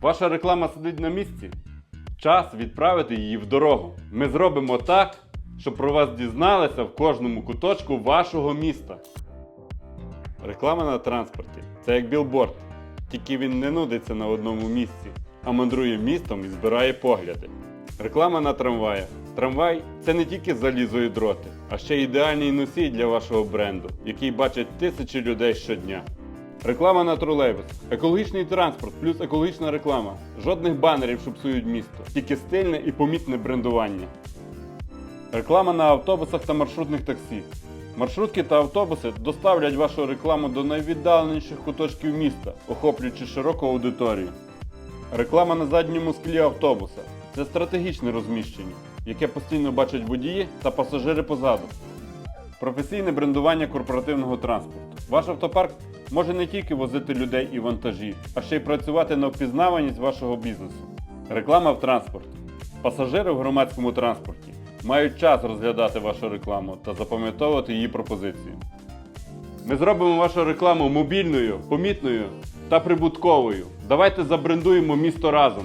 Ваша реклама сидить на місці. Час відправити її в дорогу. Ми зробимо так, щоб про вас дізналися в кожному куточку вашого міста. Реклама на транспорті це як білборд, тільки він не нудиться на одному місці, а мандрує містом і збирає погляди. Реклама на трамваях. Трамвай це не тільки залізо і дроти, а ще ідеальний носій для вашого бренду, який бачать тисячі людей щодня. Реклама на тролейбус. Екологічний транспорт плюс екологічна реклама. Жодних банерів, що псують місто, тільки стильне і помітне брендування. Реклама на автобусах та маршрутних таксі. Маршрутки та автобуси доставлять вашу рекламу до найвіддаленіших куточків міста, охоплюючи широку аудиторію. Реклама на задньому склі автобуса це стратегічне розміщення, яке постійно бачать водії та пасажири позаду. Професійне брендування корпоративного транспорту. Ваш автопарк може не тільки возити людей і вантажі, а ще й працювати на впізнаваність вашого бізнесу. Реклама в транспорті. Пасажири в громадському транспорті мають час розглядати вашу рекламу та запам'ятовувати її пропозиції. Ми зробимо вашу рекламу мобільною, помітною та прибутковою. Давайте забрендуємо місто разом.